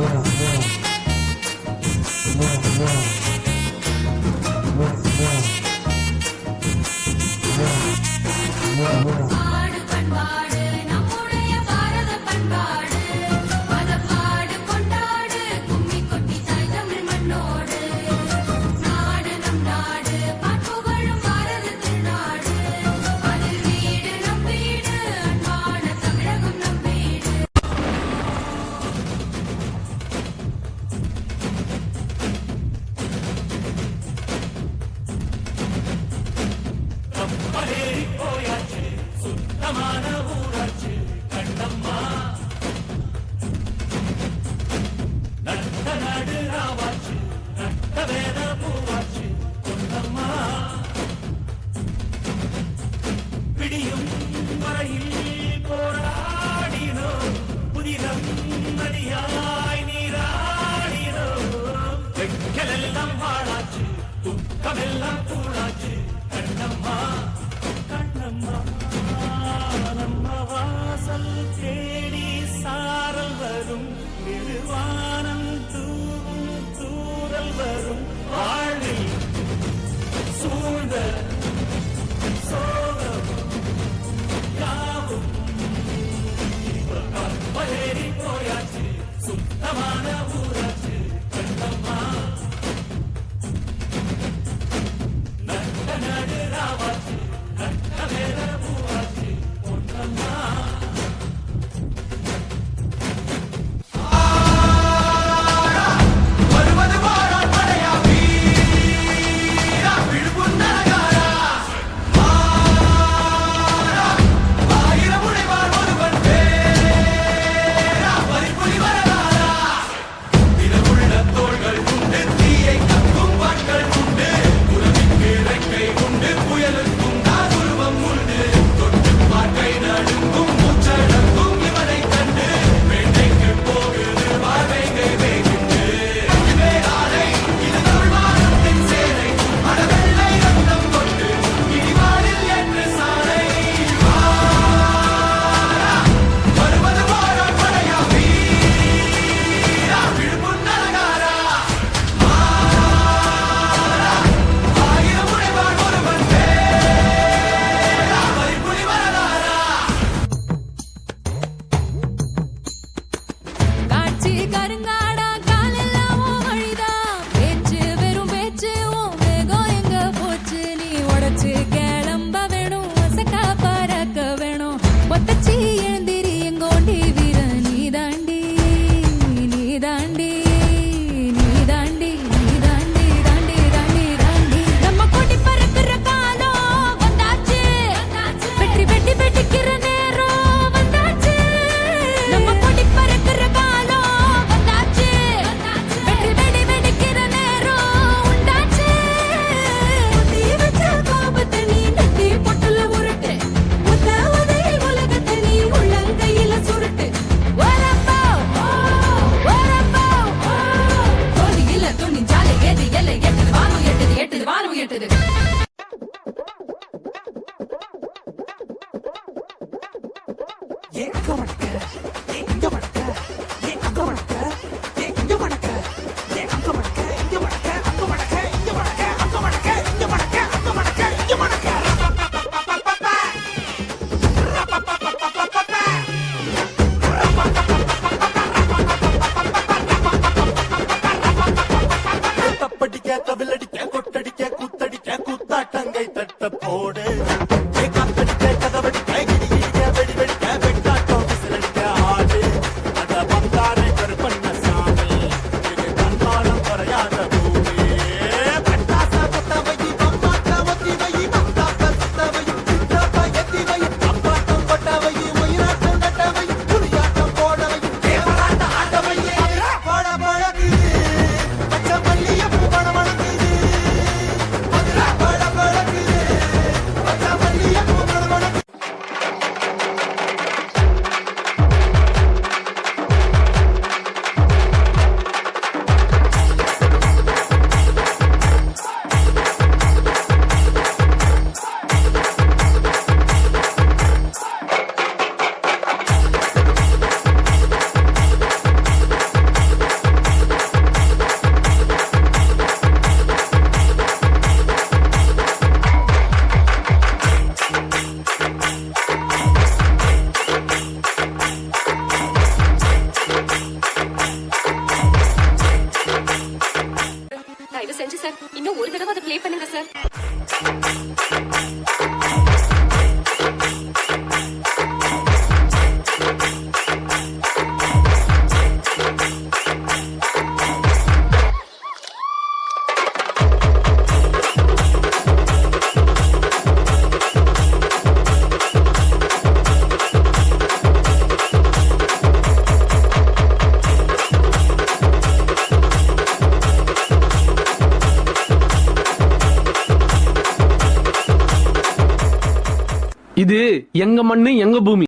mưa mưa mưa. Mưa சுத்தமான ஊராட்சி கண்டம்மா நட்ட நாடு ராவாட்சி fly. qué? ¿Por? இன்னும் ஒரு தடவை அதை ப்ளே பண்ணுங்க சார் இது எங்க மண்ணு எங்க பூமி?